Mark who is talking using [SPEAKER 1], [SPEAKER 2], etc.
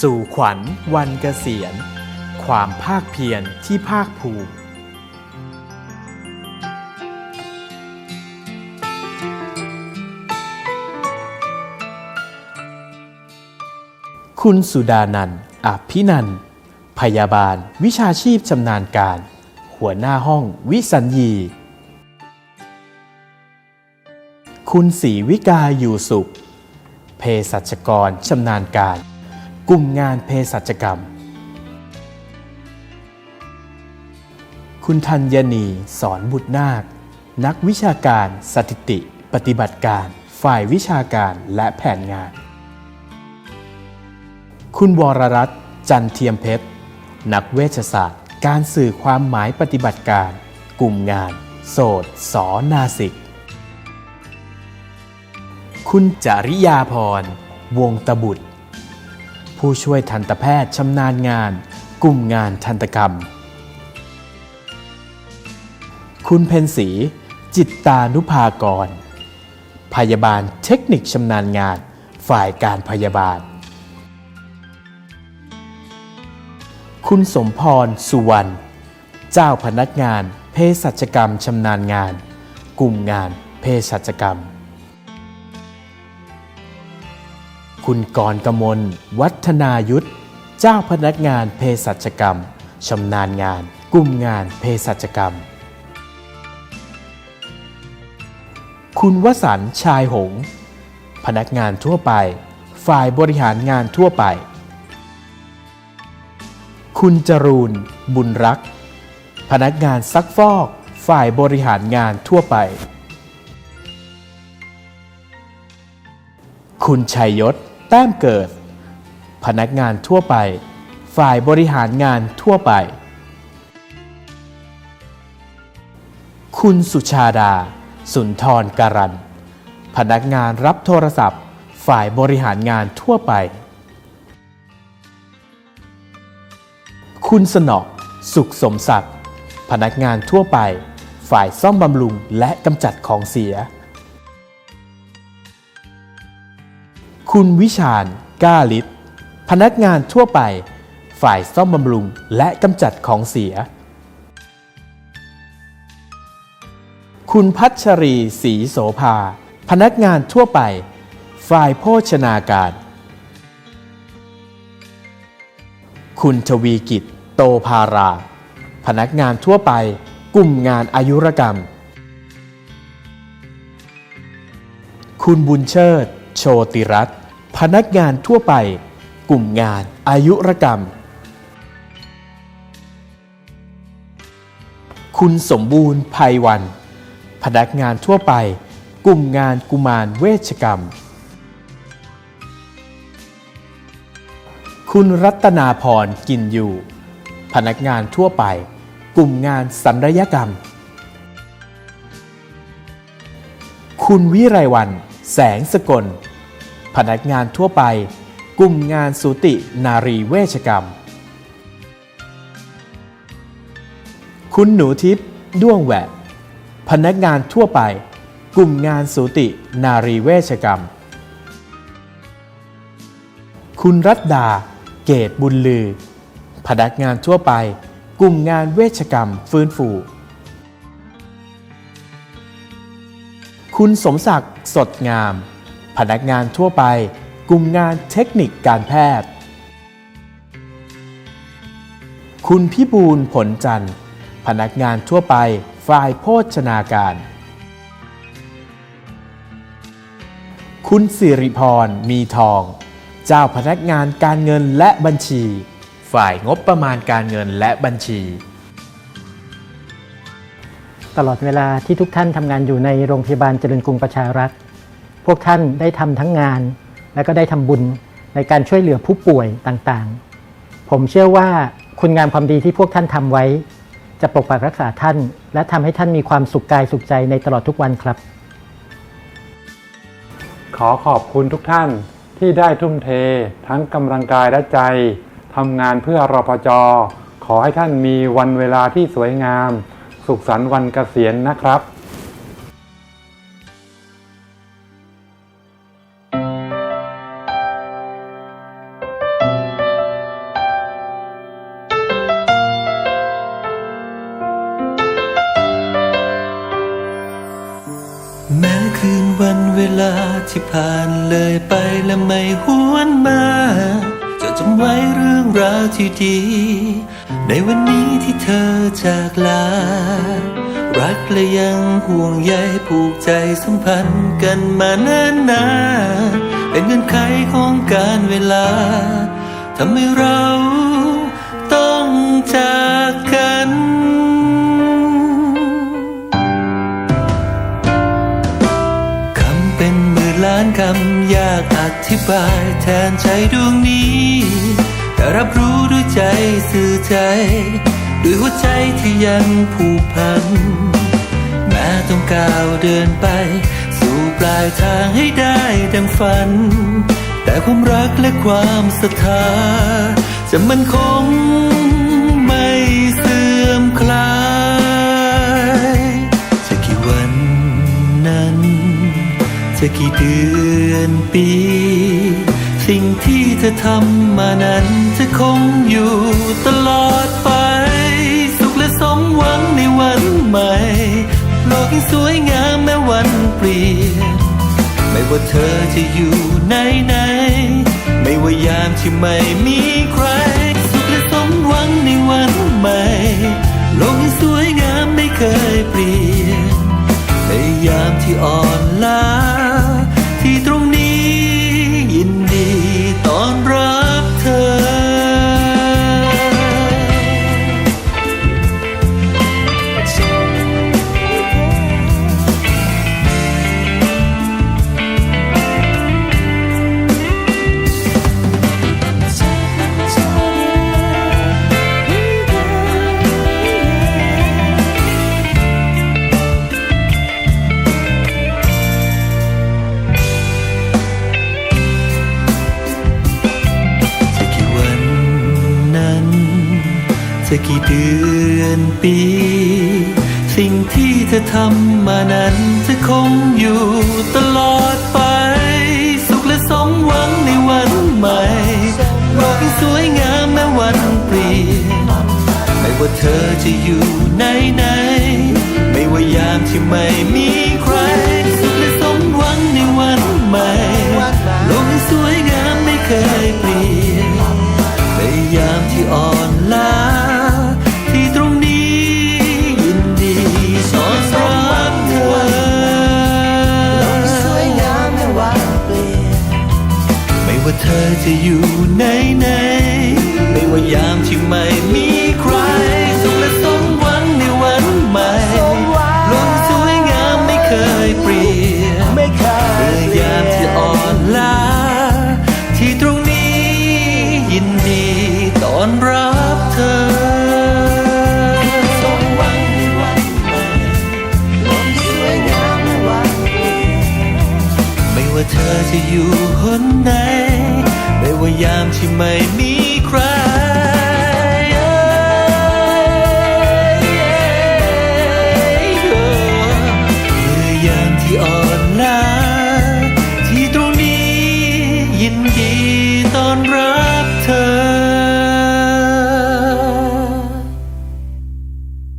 [SPEAKER 1] สู่ขวัญวันเกษียณ ความภาคเพียรที่ภาคภูมิคุณสุดานันอภินัน พยาบาล วิชาชีพชำนาญการ หัวหน้าห้องวิสัญญี คุณศรีวิกาอยู่สุข เภสัชกรชำนาญการ กลุ่มงานเภสัชกรรม คุณธัญนีสอนบุตรนาค นักวิชาการสถิติ ปฏิบัติการ ฝ่ายวิชาการและแผนงาน คุณวรรัตน์จันเทียมเพชร นักเวชศาสตร์ การสื่อความหมายปฏิบัติการ กลุ่มงาน โสดสอนาสิก คุณจริยาพร วงตบุตร ผู้ช่วยทันตแพทย์ชำนาญงาน กลุ่มงานทันตกรรม คุณเพนสี จิตตานุภากร พยาบาลเทคนิคชำนาญงาน ฝ่ายการพยาบาล คุณสมพร สุวรรณ เจ้าพนักงานเภสัชกรรมชำนาญงาน กลุ่มงานเภสัชกรรม คุณกรกมล วัฒนายุทธ เจ้าพนักงานเภสัชกรรม ชำนาญงาน กลุ่มงานเภสัชกรรม คุณวสันชายหง พนักงานทั่วไป ฝ่ายบริหารงานทั่วไป คุณจรูน บุญรัก พนักงานซักฟอก ฝ่ายบริหารงานทั่วไปคุณชัยยศ แต้มเกิด พนักงานทั่วไป ฝ่ายบริหารงานทั่วไป คุณสุชาดา สุนทรการัน พนักงานรับโทรศัพท์ ฝ่ายบริหารงานทั่วไป คุณสนอสุขสมศักดิ์พนักงานทั่วไป ฝ่ายซ่อมบำรุงและกำจัดของเสีย คุณวิชาญก้าลิศพนักงานทั่วไป ฝ่ายซ่อมบำรุงและกำจัดของเสีย คุณพัชรีศรีโสภา พนักงานทั่วไป ฝ่ายโภชนาการ คุณทวีกิจโตภารา พนักงานทั่วไป กลุ่มงานอายุรกรรม คุณบุญเชิด โชติรัตน์ พนักงานทั่วไป กลุ่มงานอายุรกรรม คุณสมบูรณ์ภัยวัน พนักงานทั่วไป กลุ่มงานกุมารเวชกรรม คุณรัตนาพรกินอยู่ พนักงานทั่วไป กลุ่มงานสัญญกรรม คุณวิไรวัน แสงสกล พนักงานทั่วไป กลุ่มงานสูตินารีเวชกรรม คุณหนูทิพย์ด้วงแหวะ พนักงานทั่วไป กลุ่มงานสูตินารีเวชกรรม คุณรัตดา เกตบุญลือ พนักงานทั่วไป กลุ่มงานเวชกรรมฟื้นฟูคุณสมศักดิ์สดงาม พนักงานทั่วไป กลุ่มงานเทคนิคการแพทย์ คุณพิบูลผลจันทร์ พนักงานทั่วไป ฝ่ายโภชนาการ คุณสิริพร มีทอง เจ้าพนักงานการเงินและบัญชี ฝ่ายงบประมาณการเงินและบัญชี
[SPEAKER 2] ตลอดเวลาที่ทุกท่านทำงานอยู่ในโรงพยาบาลเจริญกรุงประชารัฐ วกท่านได้ทำทั้งงาน และก็ได้ทำบุญในการช่วยเหลือผู้ป่วยต่างๆ ผมเชื่อว่าคุณงามความดีที่พวกท่านทำไว้ จะปกปักรักษาท่าน และทำให้ท่านมีความสุขกายสุขใจในตลอดทุกวันครับ
[SPEAKER 3] ขอขอบคุณทุกท่านที่ได้ทุ่มเท ทั้งกำลังกายและใจทำงานเพื่อรอพจขอให้ท่านมีวันเวลาที่สวยงาม สุขสันต์วันเกษียณนะครับ
[SPEAKER 4] วันเวลาที่ผ่านเลยไปและไม่หวนมา จะจำไว้เรื่องราวที่ดี ในวันนี้ที่เธอจากลา รักและยังห่วงใยผูกใจสัมพันธ์กันมาเนิ่นนานเป็นเงื่อนไขของการเวลาทำให้เรา ธิบายแทนใจดวงนี้ แต่รับรู้ด้วยใจสื่อใจ ด้วยหัวใจที่ยังผูกพัน แม้ต้องก้าวเดินไป สู่ปลายทางให้ได้ดังฝัน แต่ความรักและความศรัทธาจะมันคง จะกี่เดือนปี สิ่งที่เธอทำมานั้นจะคงอยู่ตลอดไป สุขและสมหวังในวันใหม่ โลกยังสวยงามแม้วันเปลี่ยน ไม่ว่าเธอจะอยู่ไหนไหน ไม่ว่ายามที่ไม่มีใคร จะกี่เดือนปี สิ่งที่เธอทำมานั้นจะคงอยู่ตลอดไป สุขและสมหวังในวันใหม่โลกยังสวยงามแม้วันเปลี่ยนไม่ว่าเธอจะอยู่ไหนไหน ไม่ว่ายามที่ไม่มีใคร สุขและสมหวังในวันใหม่โลกยังสวยงามไม่เคยเปลี่ยน จะอยู่ไหนไหนไม่ว่ายามที่ไม่มีใครสุขและสมหวังในวันใหม่
[SPEAKER 5] สม
[SPEAKER 4] สวยงามไม่เคยเปลี่ยน
[SPEAKER 5] ไม่เคย
[SPEAKER 4] เมื่อยามที่อ่อนล้าที่ตรงนี้ยินดีตอนรับเธอ
[SPEAKER 5] สมหวังในวันใหม่ลมสวยงามในวันเปลี่ยน
[SPEAKER 4] ไม่ว่าเธอจะอยู่หนไหน ว่ายามที่ไม่มี